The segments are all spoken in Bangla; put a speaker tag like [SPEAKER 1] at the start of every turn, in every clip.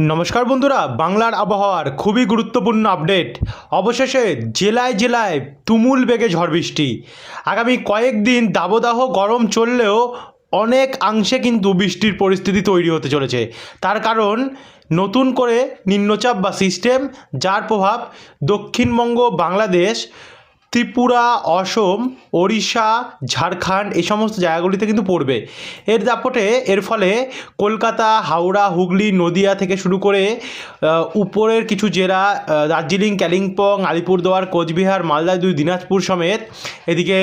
[SPEAKER 1] নমস্কার বন্ধুরা, বাংলার আবহাওয়ার খুবই গুরুত্বপূর্ণ আপডেট। অবশেষে জেলায় জেলায় তুমুল বেগে ঝড় বৃষ্টি। আগামী কয়েকদিন দাবদাহ গরম চললেও অনেক অংশে কিন্তু বৃষ্টির পরিস্থিতি তৈরি হতে চলেছে। তার কারণ, নতুন করে নিম্নচাপ বা সিস্টেম, যার প্রভাব দক্ষিণবঙ্গ, বাংলাদেশ ত্রিপুরা, অসম, ওড়িশা, ঝাড়খণ্ড এই সমস্ত জায়গাগুলিতে কিন্তু পড়বে। এর দাপটে এর ফলে কলকাতা, হাওড়া, হুগলি, নদিয়া থেকে শুরু করে উপরের কিছু জেলা দার্জিলিং, কালিম্পং, আলিপুরদুয়ার, কোচবিহার, মালদা, দুই দিনাজপুর সমেত এদিকে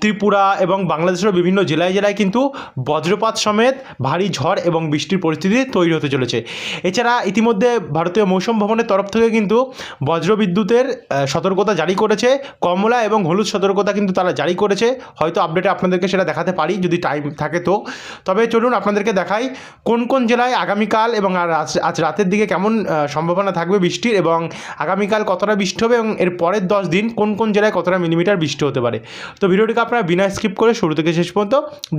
[SPEAKER 1] ত্রিপুরা এবং বাংলাদেশের বিভিন্ন জেলায় জেলায় কিন্তু বজ্রপাত সমেত ভারী ঝড় এবং বৃষ্টির পরিস্থিতি তৈরি হতে চলেছে। এছাড়া ইতিমধ্যে ভারতীয় মৌসুম ভবনের তরফ থেকে কিন্তু বজ্রবিদ্যুতের সতর্কতা জারি করেছে। কমলা এবং হলুদ সতর্কতা কিন্তু তারা জারি করেছে। হয়তো আপডেটে আপনাদেরকে সেটা দেখাতে পারি যদি টাইম থাকে তো। তবে চলুন আপনাদেরকে দেখাই কোন কোন জেলায় আগামীকাল এবং আজ রাতের দিকে কেমন সম্ভাবনা থাকবে বৃষ্টির এবং আগামীকাল কতটা বৃষ্টি হবে এবং এর পরের দশ দিন কোন কোন জেলায় কতটা মিলিমিটার বৃষ্টি হতে পারে। তো ভিডিওটিকে আপনারা বিনা স্কিপ করে শুরু থেকে শেষ পর্যন্ত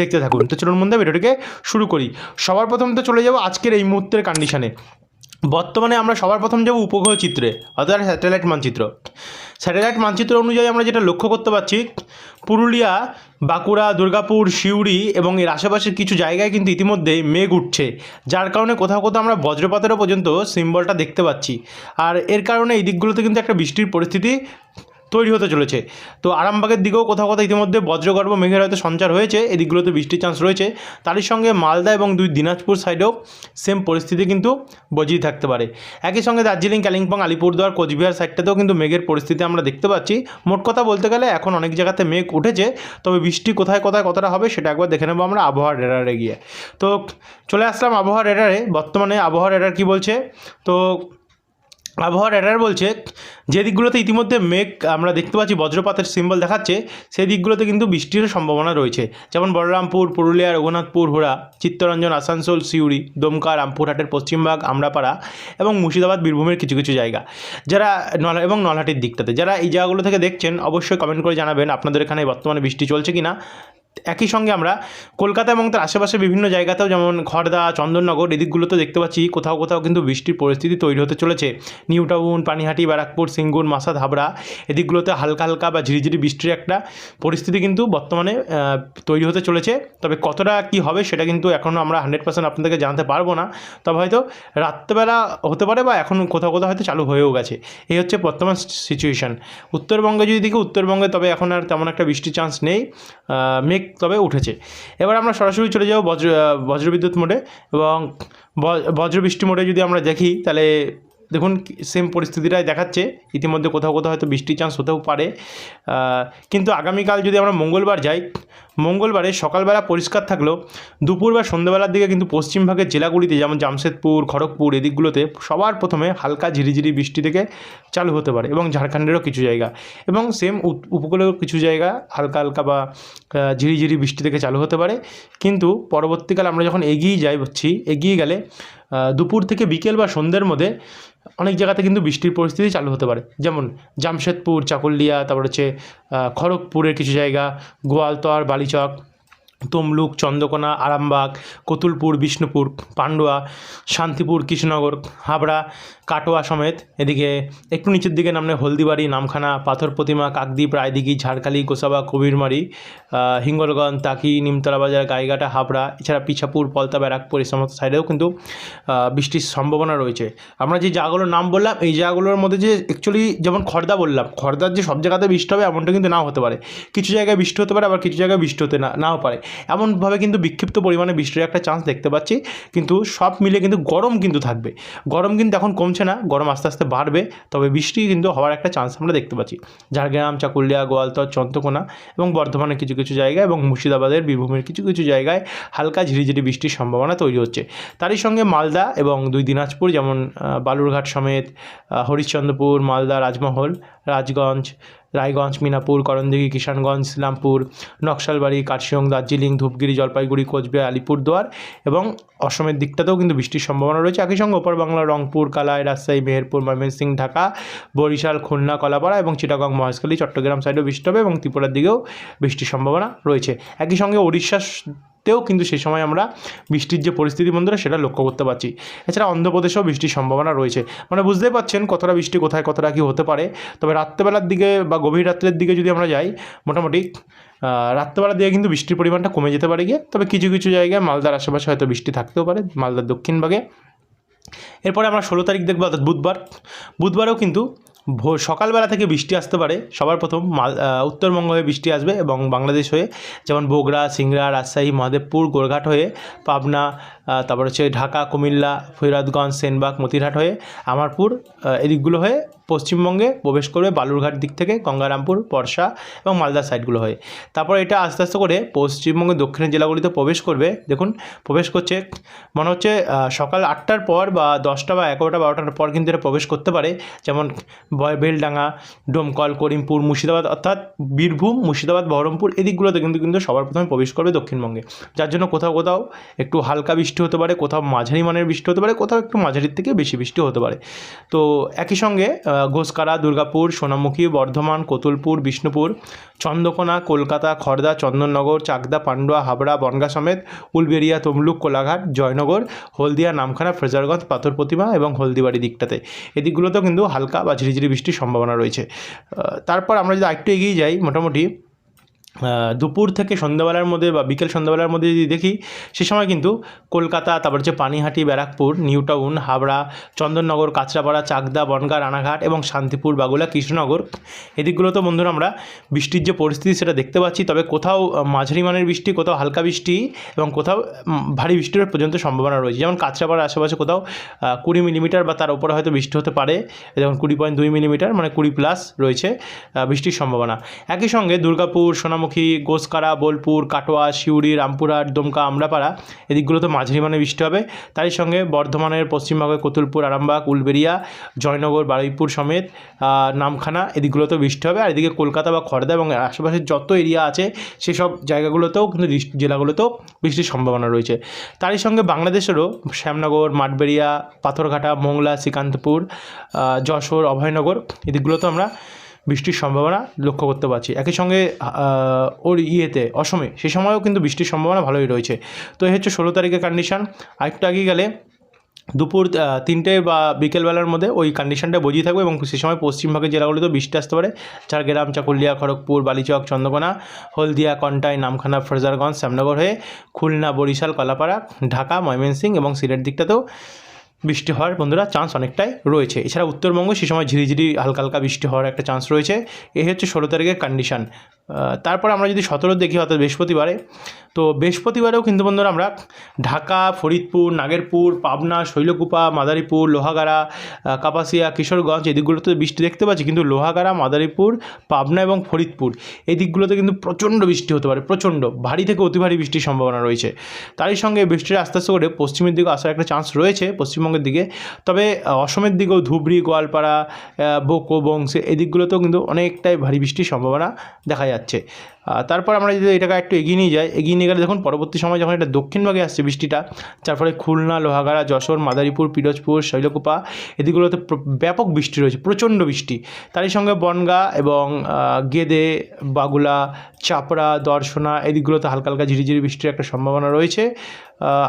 [SPEAKER 1] দেখতে থাকুন। তো চলুন মধ্যে ভিডিওটিকে শুরু করি। সবার প্রথম তো চলে যাব আজকের এই মুহূর্তের কন্ডিশনে বর্তমানে আমরা সবার প্রথম যাব উপগ্রহ চিত্রে, অর্থাৎ স্যাটেলাইট মানচিত্র। স্যাটেলাইট মানচিত্র অনুযায়ী আমরা যেটা লক্ষ্য করতে পারছি, পুরুলিয়া, বাঁকুড়া, দুর্গাপুর, সিউড়ি এবং এর আশেপাশের কিছু জায়গায় কিন্তু ইতিমধ্যেই মেঘ উঠছে। যার কারণে কোথাও কোথাও আমরা বজ্রপাতেরও পর্যন্ত সিম্বলটা দেখতে পাচ্ছি। আর এর কারণে এই দিকগুলোতে কিন্তু একটা বৃষ্টির পরিস্থিতি তৈরি হতে চলেছে। তো আরামবাগের দিকেও কোথাও কোথাও ইতিমধ্যে বজ্রগর্ভ মেঘের হয়তো সঞ্চার হয়েছে। এদিকগুলোতে বৃষ্টির চান্স রয়েছে। তারই সঙ্গে মালদা এবং দুই দিনাজপুর সাইডেও সেম পরিস্থিতি কিন্তু বজিয়ে থাকতে পারে। একই সঙ্গে দার্জিলিং, কালিম্পং, আলিপুরদুয়ার, কোচবিহার সাইডটাতেও কিন্তু মেঘের পরিস্থিতি আমরা দেখতে পাচ্ছি। মোট কথা বলতে গেলে এখন অনেক জায়গাতে মেঘ উঠেছে। তবে বৃষ্টি কোথায় কোথায় কতটা হবে সেটা একবার দেখে নেব আমরা আবহাওয়ার রেডারে গিয়ে। তো চলে আসলাম আবহাওয়ার রেডারে বর্তমানে আবহাওয়ার রেডার কী বলছে? তো আবহাওয়ার রেডার বলছে, যে দিকগুলোতে ইতিমধ্যে মেঘ আমরা দেখতে পাচ্ছি, বজ্রপাতের সিম্বল দেখাচ্ছে, সেই দিকগুলোতে কিন্তু বৃষ্টির সম্ভাবনা রয়েছে। যেমন বলরামপুর, পুরুলিয়া, রঘুনাথপুর, হুড়া, চিত্তরঞ্জন, আসানসোল, সিউড়ি, দমকা রামপুরহাটের পশ্চিমভাগ আমরাপাড়া এবং মুর্শিদাবাদ, বীরভূমের কিছু কিছু জায়গা। যারা নল এবং নলহাটির দিকটাতে, যারা এই জায়গাগুলো থেকে দেখছেন, অবশ্যই কমেন্ট করে জানাবেন আপনাদের এখানে বর্তমানে বৃষ্টি চলছে কি না একই সঙ্গে আমরা কলকাতা এবং তার আশেপাশে বিভিন্ন জায়গাতেও যেমন খড়দা চন্দননগর এদিকগুলোতে দেখতে পাচ্ছি কোথাও কোথাও কিন্তু বৃষ্টির পরিস্থিতি তৈরি হতে চলেছে। নিউ টাউন পানিহাটি ব্যারাকপুর সিঙ্গুর মাসাদ হাবড়া এদিকগুলোতে হালকা হালকা বা ঝিরিঝিরি বৃষ্টির একটা পরিস্থিতি কিন্তু বর্তমানে তৈরি হতে চলেছে। তবে কতটা কি হবে সেটা কিন্তু এখনও আমরা হান্ড্রেড পার্সেন্ট আপনাদেরকে জানতে পারব না। তবে হয়তো রাত্রেবেলা হতে পারে বা এখন কোথাও কোথাও হয়তো চালু হয়েও গেছে। এই হচ্ছে বর্তমান সিচুয়েশান। উত্তরবঙ্গে যদি দেখি উত্তরবঙ্গে তবে এখন আর তেমন একটা বৃষ্টির চান্স নেই। আহ, মেঘ তবে উঠেছে। এবার আমরা সরাসরি চলে যাব বজ্র বজ্রবিদ্যুৎ মোডে এবং বজ্রবৃষ্টি মোডে যদি আমরা দেখি, তাহলে দেখুন সেম পরিস্থিতিটাই দেখাচ্ছে। ইতিমধ্যে কোথাও কোথাও হয়তো বৃষ্টির চান্স হতেও পারে। কিন্তু আগামীকাল যদি আমরা মঙ্গলবার যাই মঙ্গলবারে সকালবেলা পরিষ্কার থাকলেও দুপুর বা সন্ধ্যাবেলার দিকে কিন্তু পশ্চিমভাগের জেলাগুলিতে যেমন জামশেদপুর, খড়গপুর এদিকগুলোতে সবার প্রথমে হালকা ঝিরিঝিরি বৃষ্টি থেকে চালু হতে পারে এবং ঝাড়খণ্ডেরও কিছু জায়গা এবং সেম উপকূলেও কিছু জায়গা হালকা হালকা বা ঝিরিঝিরি বৃষ্টি থেকে চালু হতে পারে। কিন্তু পরবর্তীকালে আমরা যখন এগিয়ে যাই হচ্ছি এগিয়ে গেলে দুপুর থেকে বিকেল বা সন্ধ্যের মধ্যে অনেক জায়গাতে কিন্তু বৃষ্টির পরিস্থিতি চালু হতে পারে। যেমন জামশেদপুর, চাকুলিয়া, তারপর হচ্ছে খড়গপুরের কিছু জায়গা, গোয়ালতর, বালিচক। তমলুক, চন্দ্রকোনা, আরামবাগ, কতুলপুর, বিষ্ণুপুর, পান্ডুয়া, শান্তিপুর, কৃষ্ণনগর, হাবড়া, কাটোয়া সমেত। এদিকে একটু নিচের দিকে নামলে হলদিবাড়ি, নামখানা, পাথর প্রতিমা, কাকদ্বীপ, রায়দিঘি, ঝাড়খালি, গোসাবা, কবিরমারি হিঙ্গলগঞ্জ, তাকি, নিমতলা বাজার, গাইঘাটা, হাবড়া, এছাড়া পিছাপুর, পলতা, ব্যারাকপুর এই সমস্ত সাইডেও কিন্তু বৃষ্টির সম্ভাবনা রয়েছে। আমরা যে জায়গাগুলোর নাম বললাম, এই জায়গাগুলোর মধ্যে যে অ্যাকচুয়ালি যেমন খর্দা বললাম, খর্দার যে সব জায়গাতে বৃষ্টি হবে এমনটা কিন্তু নাও হতে পারে। কিছু জায়গায় বৃষ্টি হতে পারে, আবার কিছু জায়গায় বৃষ্টি হতে না, নাও পারে। এমনভাবে কিন্তু বিক্ষিপ্ত পরিমাণে বৃষ্টির একটা চান্স দেখতে পাচ্ছি। কিন্তু সব মিলে কিন্তু গরম কিন্তু থাকবে। গরম কিন্তু এখন কমছে না, গরম আস্তে আস্তে বাড়বে, তবে বৃষ্টি কিন্তু হওয়ার একটা চান্স আমরা দেখতে পাচ্ছি। ঝাড়গ্রাম, চাকুলিয়া, গোয়ালতর, চন্দ্রকোনা এবং বর্ধমানের কিছু কিছু জায়গায় এবং মুর্শিদাবাদের, বীরভূমের কিছু কিছু জায়গায় হালকা ঝিরিঝিরি বৃষ্টির সম্ভাবনা তৈরি হচ্ছে। তারই সঙ্গে মালদা এবং দুই দিনাজপুর যেমন বালুরঘাট সমেত হরিশ্চন্দ্রপুর, মালদা, রাজমহল, রাজগঞ্জ রায়গঞ্জ, মিনাপুর, করণদিঘি, কিষানগঞ্জ ইসলামপুর নকশালবাড়ি, কার্শিয়ং, দার্জিলিং, ধূপগিরি, জলপাইগুড়ি, কোচবিহার, আলিপুরদুয়ার এবং অসমের দিকটাতেও কিন্তু বৃষ্টির সম্ভাবনা রয়েছে। একই সঙ্গে ওপর বাংলা, রংপুর, কালাই, রাজশাহী, মেহেরপুর ময়মনসিংহ ঢাকা, বরিশাল, খুলনা, কলাপাড়া এবং চিটাগং, মহেশখালী, চট্টগ্রাম সাইডেও বৃষ্টি হবে এবং ত্রিপুরার দিকেও বৃষ্টির সম্ভাবনা রয়েছে। একই সঙ্গে উড়িষ্যার সত্ত্বেও কিন্তু সেই সময় আমরা বৃষ্টির যে পরিস্থিতি বন্ধুরা সেটা লক্ষ্য করতে পারছি। এছাড়া অন্ধ্রপ্রদেশেও বৃষ্টির সম্ভাবনা রয়েছে। মানে বুঝতেই পারছেন কতটা বৃষ্টি কোথায় কতটা কী হতে পারে। তবে রাত্রেবেলার দিকে বা গভীর রাত্রের দিকে যদি আমরা যাই মোটামুটি আহ, রাত্রেবেলার দিকে কিন্তু বৃষ্টির পরিমাণটা কমে যেতে পারে গিয়ে। তবে কিছু কিছু জায়গায় মালদার আশেপাশে হয়তো বৃষ্টি থাকতেও পারে মালদার দক্ষিণ ভাগে। এরপরে আমরা ষোলো তারিখ দেখব অর্থাৎ বুধবার। বুধবারেও কিন্তু ভোর সকালবেলা থেকে বৃষ্টি আসতে পারে। সবার প্রথম মাল উত্তরবঙ্গ হয়ে বৃষ্টি আসবে এবং বাংলাদেশ হয়ে যেমন বগরা, সিংড়া, রাজশাহী, মহাদেবপুর, গোরঘাট হয়ে পাবনা তারপর হচ্ছে ঢাকা, কুমিল্লা ফরিদগঞ্জ সেনবাগ, মতিরহাট হয়ে আমারপুর এদিকগুলো হয়ে পশ্চিমবঙ্গে প্রবেশ করবে বালুরঘাট দিক থেকে গঙ্গারামপুর পরশা এবং মালদা সাইডগুলো হয়ে। তারপর এটা আস্তে আস্তে করে পশ্চিমবঙ্গের দক্ষিণের জেলাগুলিতে প্রবেশ করবে। দেখুন, প্রবেশ করছে, মনে হচ্ছে সকাল আটটার পর বা দশটা বা এগারোটা, বারোটার পর কিন্তু এটা প্রবেশ করতে পারে। যেমন বেলডাঙ্গা, ডোমকল, করিমপুর, মুর্শিদাবাদ, অর্থাৎ বীরভূম, মুর্শিদাবাদ, বহরমপুর এদিকগুলোতে কিন্তু কিন্তু সবার প্রথমে প্রবেশ করবে দক্ষিণবঙ্গে। যার জন্য কোথাও কোথাও একটু হালকা বৃষ্টি হতে পারে, কোথাও মাঝারি মানের বৃষ্টি হতে পারে, কোথাও একটু মাঝারির থেকে বেশি বৃষ্টি হতে পারে। তো একই সঙ্গে ঘোষকারা, দুর্গাপুর, সোনামুখী, বর্ধমান, কোতুলপুর, বিষ্ণুপুর, চন্দ্রকোনা, কলকাতা খড়দা চন্দননগর, চাকদা, পান্ডুয়া, হাবড়া, বনগা সমেত, উলবেড়িয়া, তমলুক, কোলাঘাট, জয়নগর, হলদিয়া, নামখানা, ফ্রেজারগঞ্জ, পাথর প্রতিমা এবং হলদিবাড়ি দিকটাতে। এদিকগুলোতেও কিন্তু হালকা বা ঝিরিঝিরি বৃষ্টির সম্ভাবনা রয়েছে। তারপর আমরা যদি আরেকটু এগিয়ে যাই, মোটামুটি দুপুর থেকে সন্ধ্যাবেলার মধ্যে বা বিকেল সন্ধ্যাবেলার মধ্যে যদি দেখি, সে সময় কিন্তু কলকাতা, তারপর হচ্ছে পানিহাটি, ব্যারাকপুর নিউ টাউন হাবড়া, চন্দননগর, কাঁচরাপাড়া, চাকদা, বনগা, রানাঘাট এবং শান্তিপুর, বাগুলা, কৃষ্ণনগর এদিকগুলোতে বন্ধুরা আমরা বৃষ্টির যে পরিস্থিতি সেটা দেখতে পাচ্ছি। তবে কোথাও মাঝারি মানের বৃষ্টি, কোথাও হালকা বৃষ্টি এবং কোথাও ভারী বৃষ্টির পর্যন্ত সম্ভাবনা রয়েছে। যেমন কাঁচরাপাড়ার আশেপাশে কোথাও কুড়ি মিলিমিটার বা তার উপরে হয়তো বৃষ্টি হতে পারে। যেমন কুড়ি পয়েন্ট দুই মিলিমিটার মানে কুড়ি প্লাস রয়েছে বৃষ্টির সম্ভাবনা। একই সঙ্গে দুর্গাপুর সোনামুখী গোসকারা, বোলপুর, কাটোয়া শিউড়ি রামপুরহাট দমকা, আমরাপাড়া এদিকগুলোতে মাঝারি মানে বৃষ্টি হবে। তারই সঙ্গে বর্ধমানের পশ্চিমবঙ্গের কতুলপুর, আরামবাগ, উলবেড়িয়া, জয়নগর, বারুইপুর সমেত নামখানা এদিকগুলোতেও বৃষ্টি হবে। আর এদিকে কলকাতা বা খড়দা এবং আশেপাশের যত এরিয়া আছে, সেসব জায়গাগুলোতেও কিন্তু জেলাগুলোতেও বৃষ্টির সম্ভাবনা রয়েছে। তারই সঙ্গে বাংলাদেশেরও শ্যামনগর, মাঠবেড়িয়া, পাথরঘাটা, মোংলা, শ্রীকান্তপুর যশোর, অভয়নগর এদিকগুলোতেও আমরা বৃষ্টির সম্ভাবনা লক্ষ্য করতে পারছি। একই সঙ্গে ওর ইয়েতে, অসমে, সে সময়ও কিন্তু বৃষ্টির সম্ভাবনা ভালোই রয়েছে। তো এই হচ্ছে ষোলো তারিখের কন্ডিশন আরেকটু আগে গেলে দুপুর তিনটে বা বিকেলবেলার মধ্যে ওই কন্ডিশনটা বজিয়ে থাকবে এবং সে সময় পশ্চিমবঙ্গের জেলাগুলিতেও বৃষ্টি আসতে পারে। ঝাড়গ্রাম, চাকুলিয়া, খড়গপুর, বালিচক, চন্দ্রকোনা, হলদিয়া, কন্টাই, নামখানা, ফ্রেজারগঞ্জ, শ্যামনগর হয়ে খুলনা, বরিশাল, কলাপাড়া, ঢাকা, ময়মনসিংহ এবং সিলেট দিকটাতেও বৃষ্টি হওয়ার বন্ধুরা চান্স অনেকটাই রয়েছে। এছাড়া উত্তরবঙ্গে সে সময় ঝিরিঝিরি হালকা হালকা বৃষ্টি হওয়ার একটা চান্স রয়েছে। এই হচ্ছে ষোলো তারিখের কন্ডিশন তারপর আমরা যদি সতেরো দেখি, অর্থাৎ বৃহস্পতিবারে, তো বৃহস্পতিবারেও কিন্তু বন্ধুরা আমরা ঢাকা, ফরিদপুর, নাগেরপুর, পাবনা, শৈলকুপা, মাদারীপুর, লোহাগাড়া কাপাসিয়া, কিশোরগঞ্জ এই দিকগুলোতে বৃষ্টি দেখতে পাচ্ছি। কিন্তু লোহাগাড়া, মাদারীপুর, পাবনা এবং ফরিদপুর এই দিকগুলোতে কিন্তু প্রচণ্ড বৃষ্টি হতে পারে, প্রচণ্ড। ভারী থেকে অতি ভারী বৃষ্টির সম্ভাবনা রয়েছে। তারই সঙ্গে বৃষ্টির আস্তে আস্তে করে পশ্চিমের দিকে আসার একটা চান্স রয়েছে। পশ্চিমবঙ্গের দিকে। তবে অসমের দিকেও ধুবড়ি, গোয়ালপাড়া বোকো, বংশে এই দিকগুলোতেও কিন্তু অনেকটাই ভারী বৃষ্টির সম্ভাবনা দেখা যাচ্ছে। তারপর আমরা যদি এটাকে একটু এগিয়ে নিয়ে যাই, এগিয়ে নিয়ে গেলে দেখুন, পরবর্তী সময় যখন এটা দক্ষিণ ভাগে আসছে বৃষ্টিটা, যার ফলে খুলনা, লোহাগাড়া, যশোর, মাদারীপুর, পিরোজপুর, শৈলকুপা এদিকগুলোতে ব্যাপক বৃষ্টি রয়েছে, প্রচণ্ড বৃষ্টি। তারই সঙ্গে বনগা এবং গেদে, বাগুলা, চাপড়া, দর্শনা এদিকগুলোতে হালকা হালকা ঝিরিঝিরি বৃষ্টির একটা সম্ভাবনা রয়েছে।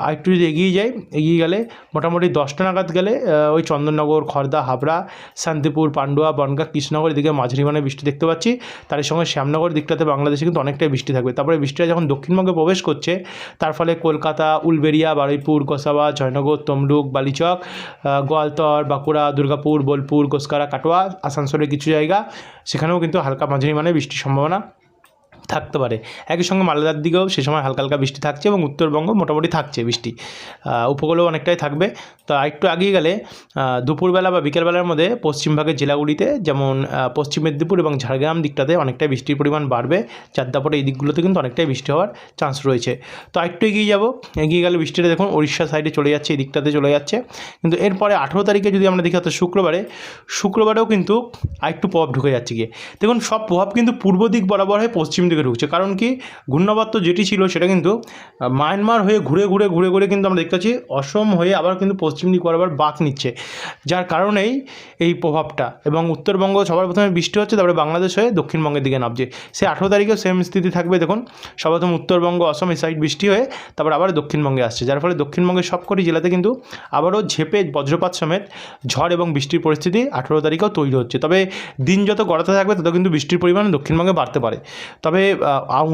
[SPEAKER 1] আরেকটু যদি এগিয়ে যাই, এগিয়ে গেলে মোটামুটি দশটা নাগাদ গেলে ওই চন্দননগর খড়দা হাবড়া, শান্তিপুর, পান্ডুয়া, বনগা, কৃষ্ণনগর এদিকে মাঝারি মানে বৃষ্টি দেখতে পাচ্ছি। তার সঙ্গে শ্যামনগর দিকটাতে বাংলাদেশে কিন্তু অনেকটাই বৃষ্টি থাকবে। তারপরে বৃষ্টিটা যখন দক্ষিণবঙ্গে প্রবেশ করছে, তার ফলে কলকাতা, উলবেড়িয়া, বারুইপুর, গোসাবা, জয়নগর, তমলুক, বালিচক গোয়ালতর, বাঁকুড়া, দুর্গাপুর, বোলপুর, গোসকারা, কাটোয়া, আসানসোলের কিছু জায়গা, সেখানেও কিন্তু হালকা মাঝারি মানে বৃষ্টির সম্ভাবনা। থাকতে পারে। একই সঙ্গে মালদার দিকেও সে সময় হালকা হালকা বৃষ্টি থাকছে এবং উত্তরবঙ্গ মোটামুটি থাকছে বৃষ্টি। উপকূলেও অনেকটাই থাকবে। তো আরেকটু আগিয়ে গেলে দুপুরবেলা বা বিকেলবেলার মধ্যে পশ্চিমভাগের জেলাগুলিতে যেমন পশ্চিম মেদিনীপুর এবং ঝাড়গ্রাম দিকটাতে অনেকটাই বৃষ্টির পরিমাণ বাড়বে। তারপরে এই দিকগুলোতে কিন্তু অনেকটাই বৃষ্টি হওয়ার চান্স রয়েছে। তো আরেকটু এগিয়ে যাব। এগিয়ে গেলে বৃষ্টিটা দেখুন উড়িষ্যা সাইডে চলে যাচ্ছে, এই দিকটাতে চলে যাচ্ছে। কিন্তু এরপরে আঠেরো তারিখে যদি আমরা দেখি অর্থাৎ শুক্রবারে, শুক্রবারেও কিন্তু আরেকটু প্রভাব ঢুকে যাচ্ছে গিয়ে। দেখুন সব প্রভাব কিন্তু পূর্ব দিক বরাবর হয়ে পশ্চিম দিকে দিকে ঢুকছে। কারণ কি? ঘূর্ণাবর্ত যেটি ছিল সেটা কিন্তু মায়ানমার হয়ে ঘুরে ঘুরে ঘুরে ঘুরে কিন্তু আমরা দেখতে পাচ্ছি, অসম হয়ে আবার কিন্তু পশ্চিম দিক আবার বাঁক নিচ্ছে। যার কারণেই এই প্রভাবটা এবং উত্তরবঙ্গ সবার প্রথমে বৃষ্টি হচ্ছে, তারপরে বাংলাদেশ হয়ে দক্ষিণবঙ্গের দিকে নামছে। সে আঠেরো তারিখেও সেম স্থিতি থাকবে, দেখুন। সর্বপ্রথম উত্তরবঙ্গ, অসম এই সাইড বৃষ্টি হয়ে, তারপর আবার দক্ষিণবঙ্গে আসছে। যার ফলে দক্ষিণবঙ্গের সবকটি জেলাতে কিন্তু আবারও ঝেপে বজ্রপাত সমেত ঝড় এবং বৃষ্টির পরিস্থিতি আঠেরো তারিখেও তৈরি হচ্ছে। তবে দিন যত গড়াতে থাকবে, তত কিন্তু বৃষ্টির পরিমাণ দক্ষিণবঙ্গে বাড়তে পারে। তবে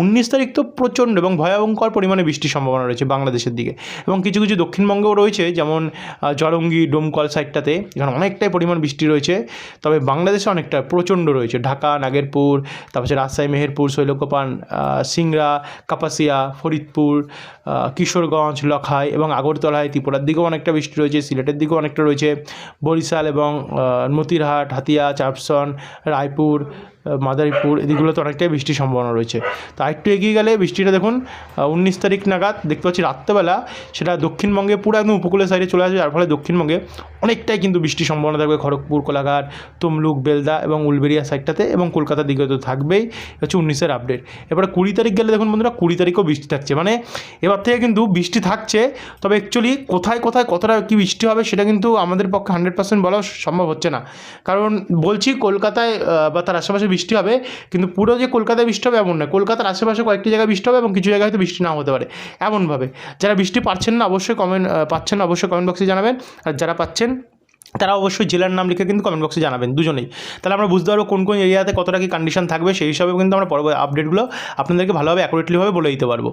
[SPEAKER 1] উনিশ তারিখ তো প্রচণ্ড এবং ভয়ঙ্কর পরিমাণে বৃষ্টির সম্ভাবনা রয়েছে বাংলাদেশের দিকে। এবং কিছু কিছু দক্ষিণবঙ্গেও রয়েছে, যেমন জলঙ্গি, ডোমকল সাইডটাতে এখানে অনেকটাই পরিমাণ বৃষ্টি রয়েছে। তবে বাংলাদেশে অনেকটা প্রচণ্ড রয়েছে। ঢাকা, নাগেরপুর, তারপর রাজশাহী, মেহেরপুর, শৈলকোপান সিংড়া, কাপাসিয়া, ফরিদপুর কিশোরগঞ্জ, লখাই এবং আগরতলায় ত্রিপুরার দিকেও অনেকটা বৃষ্টি রয়েছে, সিলেটের দিকেও অনেকটা রয়েছে। বরিশাল এবং মতিরহাট, হাতিয়া চাপসন রায়পুর মাদারীপুর, এদিকগুলোতে অনেকটাই বৃষ্টির সম্ভাবনা রয়েছে। তো আরেকটু এগিয়ে গেলে বৃষ্টিটা দেখুন উনিশ তারিখ নাগাদ দেখতে পাচ্ছি রাত্রেবেলা সেটা দক্ষিণবঙ্গে পুরো একদম উপকূলের সাইডে চলে আসবে, যার ফলে দক্ষিণবঙ্গে অনেকটাই কিন্তু বৃষ্টির সম্ভাবনা থাকবে। খড়গপুর, কোলাঘাট, তমলুক, বেলদা এবং উলবেরিয়া সাইডটাতে এবং কলকাতার দিকে তো থাকবেই। হচ্ছে উনিশের আপডেট এবারে কুড়ি তারিখ গেলে দেখুন বন্ধুরা, কুড়ি তারিখও বৃষ্টি থাকছে। মানে এবার থেকে কিন্তু বৃষ্টি থাকছে, তবে অ্যাকচুয়ালি কোথায় কোথায় কতটা কী বৃষ্টি হবে সেটা কিন্তু আমাদের পক্ষে হান্ড্রেড পার্সেন্ট বলা সম্ভব হচ্ছে না। কারণ বলছি কলকাতায় বা তার আশেপাশে বৃষ্টি হবে, কিন্তু পুরো যে কলকাতায় বৃষ্টি হবে এমন নয়। কলকাতার আশেপাশে কয়েকটি জায়গায় বৃষ্টি হবে এবং কিছু জায়গায় হয়তো বৃষ্টি নাও হতে পারে। এমনভাবে। যারা বৃষ্টি পাচ্ছেন না, অবশ্যই কমেন্ট পাচ্ছেন না, অবশ্যই কমেন্ট বক্সে জানাবেন। আর যারা পাচ্ছেন তারা অবশ্যই জেলার নাম লিখে কিন্তু কমেন্ট বক্সে জানাবেন, দুজনেই। তাহলে আমরা বুঝতে পারব কোন কোন এরিয়াতে কতটা কি কন্ডিশন থাকবে, সেই হিসাবে কিন্তু আমরা পরবর্তী আপডেটগুলো আপনাদেরকে ভালোভাবে অ্যাকুরেটলিভাবে বলে দিতে পারব।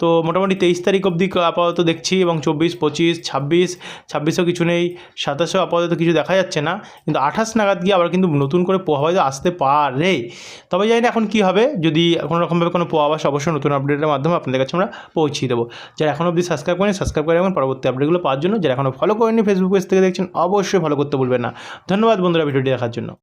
[SPEAKER 1] তো মোটামুটি তেইশ তারিখ অবধি আপাতত দেখছি এবং চব্বিশ, পঁচিশ, ছাব্বিশ, ছাব্বিশেও কিছু নেই, সাতাশেও আপাতত কিছু দেখা যাচ্ছে না, কিন্তু আঠাশ নাগাদ গিয়ে আবার কিন্তু নতুন করে পোহা হয়তো আসতে পারে। তবে জানি না এখন কী হবে, যদি কোনো রকমভাবে কোনো পোহা আসে অবশ্যই নতুন আপডেটের মাধ্যমে আপনাদের কাছে আমরা পৌঁছিয়ে দেবো। যারা এখন অবধি সাবস্ক্রাইব করেন সাবস্ক্রাইব করে রাখবেন পরবর্তী আপডেটগুলো পাওয়ার জন্য, যারা এখনও ফলো করেনি ফেসবুক পেজ থেকে দেখছেন, অবশ্যই ফলো করতে ভুলবেন না। ধন্যবাদ বন্ধুরা ভিডিওটি দেখার জন্য।